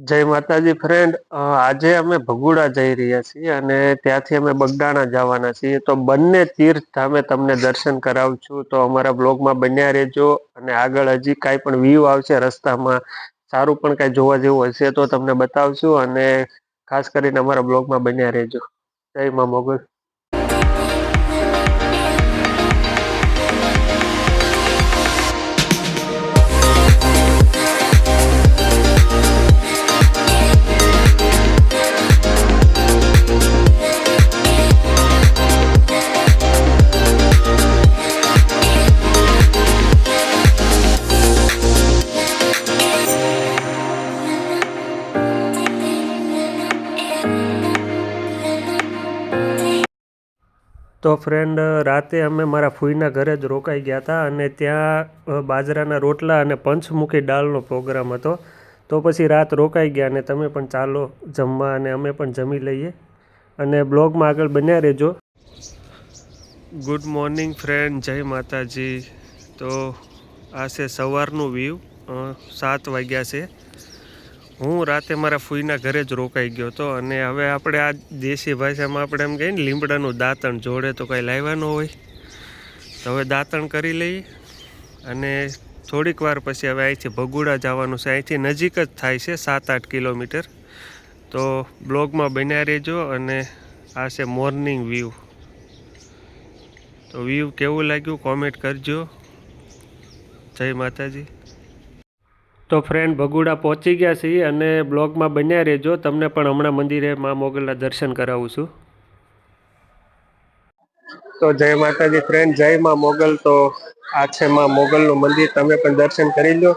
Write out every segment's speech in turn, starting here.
જય માતાજી ફ્રેન્ડ આજે અમે ભગુડા જઈ રહ્યા છીએ અને ત્યાંથી અમે બગડાણા જવાના છીએ. તો બંને તીર્થ ધામે તમને દર્શન કરાવું છું. તો અમારા બ્લોગમાં બન્યા રહેજો અને આગળ હજી કાંઈ પણ વ્યૂ આવશે રસ્તામાં, સારું પણ કાંઈ જોવા જેવું હશે તો તમને બતાવશું અને ખાસ કરીને અમારા બ્લોગમાં બન્યા રહેજો. જય મા મોગલ. તો ફ્રેન્ડ રાતે અમે મારા ફૂઈના ઘરે જ રોકાઈ ગયા હતા અને ત્યાં બાજરાના રોટલા અને પંચમુખી દાળનો પ્રોગ્રામ હતો. તો પછી રાત રોકાઈ ગયા અને તમે પણ ચાલો જમવા અને અમે પણ જમી લઈએ. અને બ્લોગમાં આગળ બન્યા રહેજો. ગુડ મોર્નિંગ ફ્રેન્ડ જય માતાજી. તો આ છે સવારનું વ્યૂ સાત વાગ્યા છે. હું રાતે મારા ફૂઈના ઘરે જ રોકાઈ ગયો હતો અને હવે આપણે આ દેશી ભાષામાં આપણે એમ કહીએ ને, લીમડાનું દાંતણ જોડે તો કાંઈ લાવવાનું હોય. તો હવે દાંતણ કરી લઈએ અને થોડીક વાર પછી હવે અહીંથી ભગુડા જવાનું છે. અહીંથી નજીક જ થાય છે સાત આઠ કિલોમીટર. તો બ્લોગમાં બન્યા રહેજો અને આ છે મોર્નિંગ વ્યૂ. તો વ્યૂ કેવું લાગ્યું કોમેન્ટ કરજો. જય માતાજી. તો ફ્રેન્ડ ભગુડા પહોંચી ગયા છીએ અને બ્લોગમાં બન્યા રહેજો. તમને પણ હમણાં મંદિરે મા મોગલના દર્શન કરાવું છું. તો જય માતાજી ફ્રેન્ડ જય મા મોગલ. તો આ છે મા મોગલનું મંદિર. તમે પણ દર્શન કરી લો.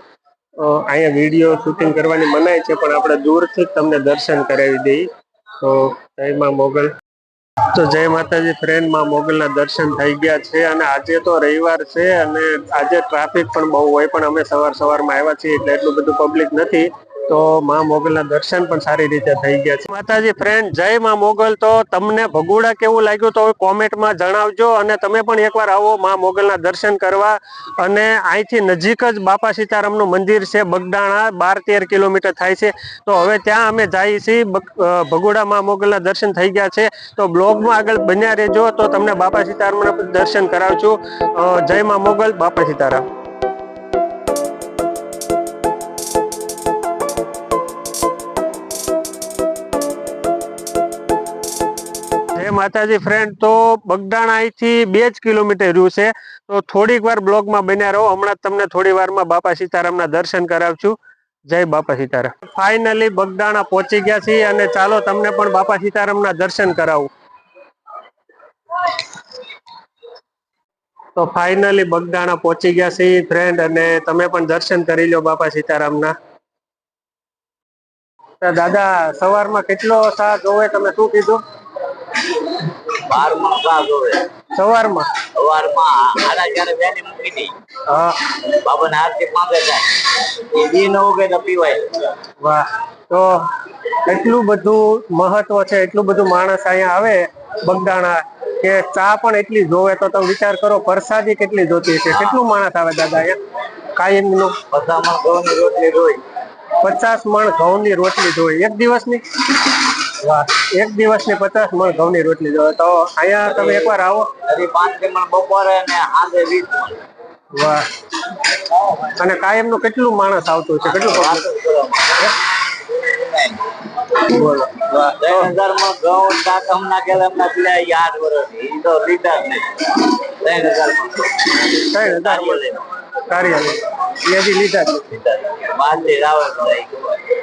અહીંયા વીડિયો શૂટિંગ કરવાની મનાય છે, પણ આપણે દૂરથી જ તમને દર્શન કરાવી દઈએ. તો જય મા મોગલ. તો જય માતાજી ફ્રેન્ડ મોગલના દર્શન થઈ ગયા છે અને આજે તો રવિવાર છે અને આજે ટ્રાફિક પણ બહુ હોય પણ અમે સવાર સવારમાં આવ્યા છીએ એટલે એટલું બધું પબ્લિક નથી. તો મા મોગલના દર્શન પણ સારી રીતે થઈ ગયા છે. માતાજી ફ્રેન્ડ જય મા મોગલ. તો તમને ભગુડા કેવું લાગ્યું તો કોમેન્ટમાં જણાવજો અને તમે પણ એકવાર આવો માં મોગલના દર્શન કરવા. અને અહીંથી નજીક જ બાપા સીતારામનું મંદિર છે બગડાણા બાર તેર કિલોમીટર થાય છે. તો હવે ત્યાં અમે જઈએ છીએ ભગુડા મા મોગલના દર્શન થઈ ગયા છે. તો બ્લોગમાં આગળ બન્યા રહેજો. તો તમને બાપા સીતારામના દર્શન કરાવશું. જય મા મોગલ, બાપા સીતારામ. જય માતાજી ફ્રેન્ડ તો બગદાણા અહીંથી બે જ કિલોમીટર રહ્યું છે. તો થોડીક વાર બ્લોગમાં બન્યા રહો. હમણાં તમને થોડી વારમાં બાપા સીતારામના દર્શન કરાવશું. જય બાપા સીતારામ. ફાઇનલી બગદાણા પહોંચી ગયા છીએ અને ચાલો તમને પણ બાપા સીતારામના દર્શન કરાવું. તો ફાઇનલી બગદાણા પહોંચી ગયા છીએ ફ્રેન્ડ અને તમે પણ દર્શન કરી લો બાપા સીતારામના. દાદા, સવારમાં કેટલો સા જોવે તમે શું કીધું? બારમાં ક્લાસ હોય. સવારમાં? સવારમાં આડા ચારે વહેલી મૂકી દઈ હા. બાબાને આરતી માંગે જાય. એ દી ન ઉગે તો પીવાય. વાહ. તો એટલું બધું મહત્વ છે એટલું બધું માણસ અહીંયા આવે બગદાણા કે ચા પણ એટલી જોવે તો તમે વિચાર કરો પ્રસાદી કેટલી જોતી છે કેટલું માણસ આવે દાદા અહીંયા? મણ ઘઉં ઘઉંની રોટલી જોઈ પચાસ મણ ઘઉંની રોટલી જોઈ. એક દિવસની? વાહ એક દિવસની પચાસ મણ ઘઉંની રોટલી જોવે તો અહીંયા તમે એકવાર આવો. પાંચ બપોરે અને સાંજે વીસ વાહ. અને કાયમનું કેટલું માણસ આવતું છે? કેટલું બોલો. વાહ તો ત્રણ હજારમાં ઘઉં શાક હમણાં કે હમણાં પીડા એ વર્ષ એ તો લીધા જ નહીં. ત્રણ હજાર ત્રણ હજાર કાર્યાલય. એ હજી લીધા જ નથી. બહારથી આવે બધા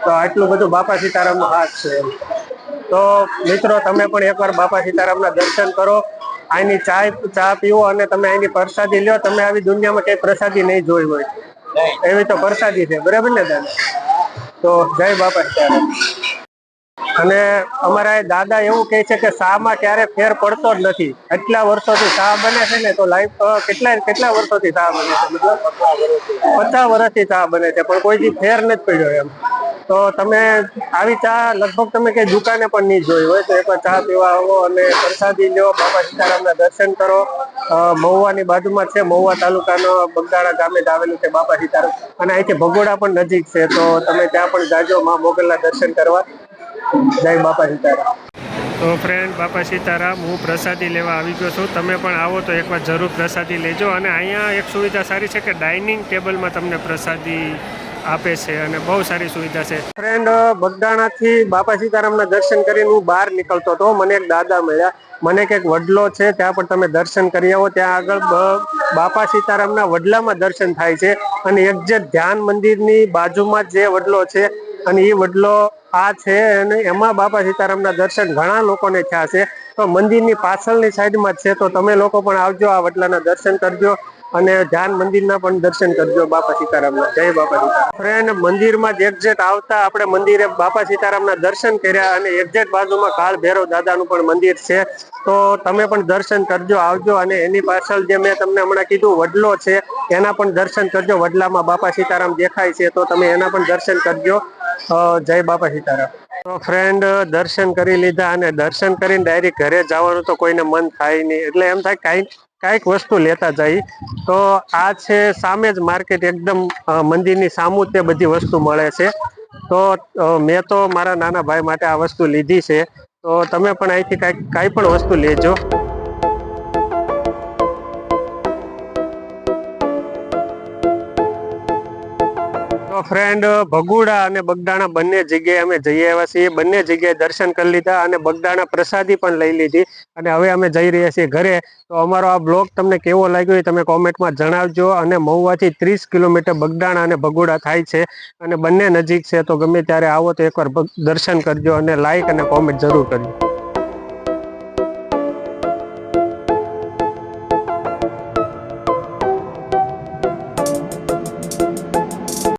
તો આટલું બધું બાપા સીતારામનો હાથ છે. તો મિત્રો, તમે પણ એકવાર બાપા સીતારામના દર્શન કરો. અહીંની ચા ચા પીવો અને તમે અહીંની પ્રસાદી લ્યો. તમે આવી દુનિયામાં કઈ પ્રસાદી નહીં જોઈ હોય. એવી તો પ્રસાદી છે. બરાબર ને દાદા? તો જય બાપા સીતારામ. અને અમારા દાદા એવું કહે છે કે શાહમાં ક્યારે ફેર પડતો જ નથી. એટલા વર્ષોથી શાહ બને છે ને, તો લાઈફ કેટલા કેટલા વર્ષોથી શાહ બને છે? મતલબ પચાસ વર્ષથી ચા બને છે, પણ કોઈ ફેર નથી પડ્યો એમ. તો તમે આવી ચા લગભગ તમે કઈ દુકાને પણ નહીં જોઈ હોય તો એકવાર ચા પીવા આવો અને પ્રસાદી લો બાબા સીતારામના દર્શન કરો. મહુવાની બાજુમાં છે મહુવા તાલુકાનો બગદાણા ગામે જ આવેલું છે બાપા સીતારામ. અને અહીંથી ભગોડા પણ નજીક છે, તો તમે ત્યાં પણ જાજો, મા મોગલના દર્શન કરવા. જય બાપા સીતારામ. તો ફ્રેન્ડ બાપા સીતારામ, હું પ્રસાદી લેવા આવી ગયો છું. તમે પણ આવો તો એકવાર જરૂર પ્રસાદી લેજો. અને અહીંયા એક સુવિધા સારી છે કે ડાઇનિંગ ટેબલમાં તમને પ્રસાદી આપે છે અને બહુ સારી સુવિધા છે. ફ્રેન્ડ બગદાણાથી બાપા સીતારામના દર્શન કરીને હું બહાર નીકળતો હતો. મને એક દાદા મળ્યા. મને કંઈક વડલો છે, ત્યાં પણ તમે દર્શન કરી આવો. ત્યાં આગળ બાપા સીતારામના વડલામાં દર્શન થાય છે. અને એક જે ધ્યાન મંદિરની બાજુમાં જ જે વડલો છે, અને એ વડલો આ છે, અને એમાં બાપા સીતારામના દર્શન ઘણા લોકોને થયા છે. તો મંદિરની પાછળની સાઈડમાં જ છે. તો તમે લોકો પણ આવજો, આ વડલાના દર્શન કરજો. અને ધ્યાન મંદિરના પણ દર્શન કરજો બાપા સીતારામના. જય બાપા સીતારામ. ફ્રેન્ડ, મંદિરમાં જ એક્ઝેક્ટ આવતા આપણે મંદિરે બાપા સીતારામના દર્શન કર્યા અને એક્ઝેટ બાજુમાં કાળ ભૈરવ દાદાનું પણ મંદિર છે. તો તમે પણ દર્શન કરજો, આવજો અને એની પાછળ જે મેં તમને હમણાં કીધું, વડલો છે, એના પણ દર્શન કરજો. વડલામાં બાપા સીતારામ દેખાય છે, તો તમે એના પણ દર્શન કરજો. જય બાપા સીતારામ. તો ફ્રેન્ડ, દર્શન કરી લીધા અને દર્શન કરીને ડાયરેક્ટ ઘરે જવાનું તો કોઈને મન થાય નહીં. એટલે એમ થાય કાંઈક કાંઈક વસ્તુ લેતા જઈ તો આ છે સામે જ માર્કેટ એકદમ મંદિરની સામું તે બધી વસ્તુ મળે છે. તો મેં તો મારા નાના ભાઈ માટે આ વસ્તુ લીધી છે. તો તમે પણ અહીંથી કાંઈક, કાંઈ પણ વસ્તુ લેજો. ફ્રેન્ડ ભગુડા અને બગદાણા બંને જગ્યાએ અમે જઈ આવ્યા છીએ. બંને જગ્યાએ દર્શન કરી લીધા અને બગદાણા પ્રસાદી પણ લઈ લીધી અને હવે અમે જઈ રહ્યા છીએ ઘરે. તો અમારો આ બ્લોગ તમને કેવો લાગ્યો એ તમે કોમેન્ટમાં જણાવજો અને મહુવાથી ત્રીસ કિલોમીટર બગદાણા અને ભગુડા થાય છે અને બંને નજીક છે. તો ગમે ત્યારે આવો તો એકવાર દર્શન કરજો અને લાઇક અને કોમેન્ટ જરૂર કરજો.